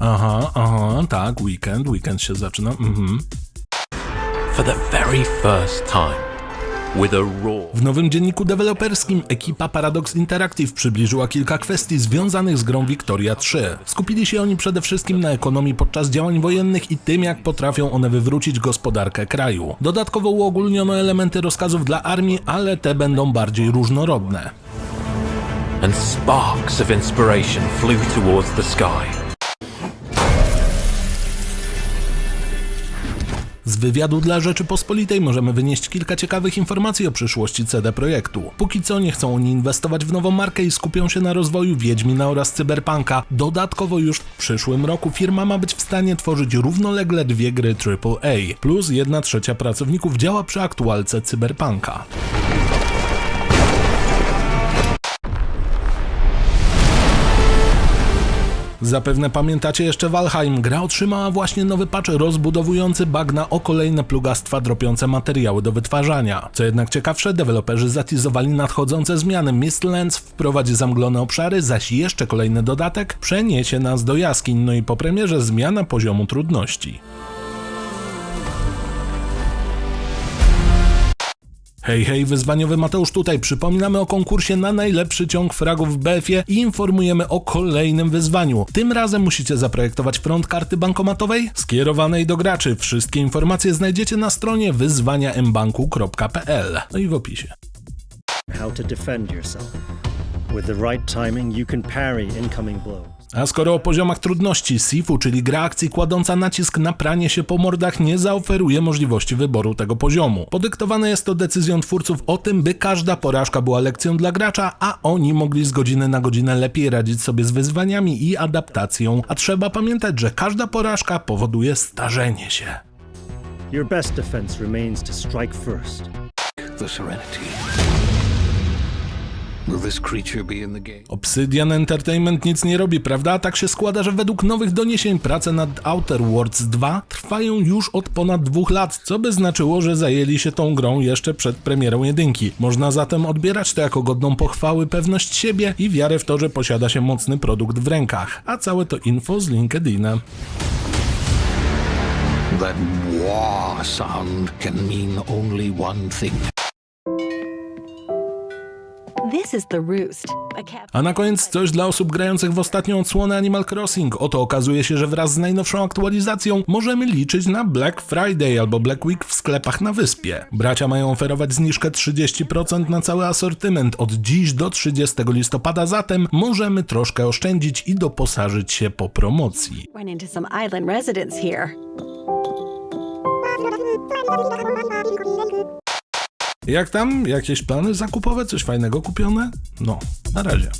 Aha, aha, tak, weekend, weekend się zaczyna. Mhm. For the very first time, with a raw, W nowym dzienniku deweloperskim ekipa Paradox Interactive przybliżyła kilka kwestii związanych z grą Victoria 3. Skupili się oni przede wszystkim na ekonomii podczas działań wojennych i tym, jak potrafią one wywrócić gospodarkę kraju. Dodatkowo uogólniono elementy rozkazów dla armii, ale te będą bardziej różnorodne. and sparks of inspiration flew towards the sky. Z wywiadu dla Rzeczypospolitej możemy wynieść kilka ciekawych informacji o przyszłości CD Projektu. Póki co nie chcą oni inwestować w nową markę i skupią się na rozwoju Wiedźmina oraz Cyberpunka. Dodatkowo już w przyszłym roku firma ma być w stanie tworzyć równolegle dwie gry AAA, plus jedna trzecia pracowników działa przy aktualce Cyberpunka. Zapewne pamiętacie jeszcze Valheim. Gra otrzymała właśnie nowy patch rozbudowujący bagna o kolejne plugastwa dropiące materiały do wytwarzania. Co jednak ciekawsze, deweloperzy zatizowali nadchodzące zmiany. Mistlands wprowadzi zamglone obszary, zaś jeszcze kolejny dodatek przeniesie nas do jaskiń, no i po premierze zmiana poziomu trudności. Hej, hej, wyzwaniowy Mateusz tutaj. Przypominamy o konkursie na najlepszy ciąg fragów w BF-ie i informujemy o kolejnym wyzwaniu. Tym razem musicie zaprojektować front karty bankomatowej skierowanej do graczy. Wszystkie informacje znajdziecie na stronie wyzwaniambanku.pl. No i w opisie. how to defend yourself. With the right timing, you can parry incoming blows. A skoro o poziomach trudności, Sifu, czyli gra akcji kładąca nacisk na pranie się po mordach, nie zaoferuje możliwości wyboru tego poziomu. Podyktowane jest to decyzją twórców o tym, by każda porażka była lekcją dla gracza, a oni mogli z godziny na godzinę lepiej radzić sobie z wyzwaniami i adaptacją. A trzeba pamiętać, że każda porażka powoduje starzenie się. Your best defense remains to strike first. the serenity. Obsidian Entertainment nic nie robi, prawda? Tak się składa, że według nowych doniesień prace nad Outer Worlds 2 trwają już od ponad dwóch lat, co by znaczyło, że zajęli się tą grą jeszcze przed premierą jedynki. Można zatem odbierać to jako godną pochwały pewność siebie i wiarę w to, że posiada się mocny produkt w rękach. A całe to info z LinkedIna. That wah sound can mean only one thing. A na koniec coś dla osób grających w ostatnią odsłonę Animal Crossing. Oto okazuje się, że wraz z najnowszą aktualizacją możemy liczyć na Black Friday albo Black Week w sklepach na wyspie. Bracia mają oferować zniżkę 30% na cały asortyment od dziś do 30 listopada, zatem możemy troszkę oszczędzić i doposażyć się po promocji. Jak tam? Jakieś plany zakupowe? Coś fajnego kupione? No, na razie.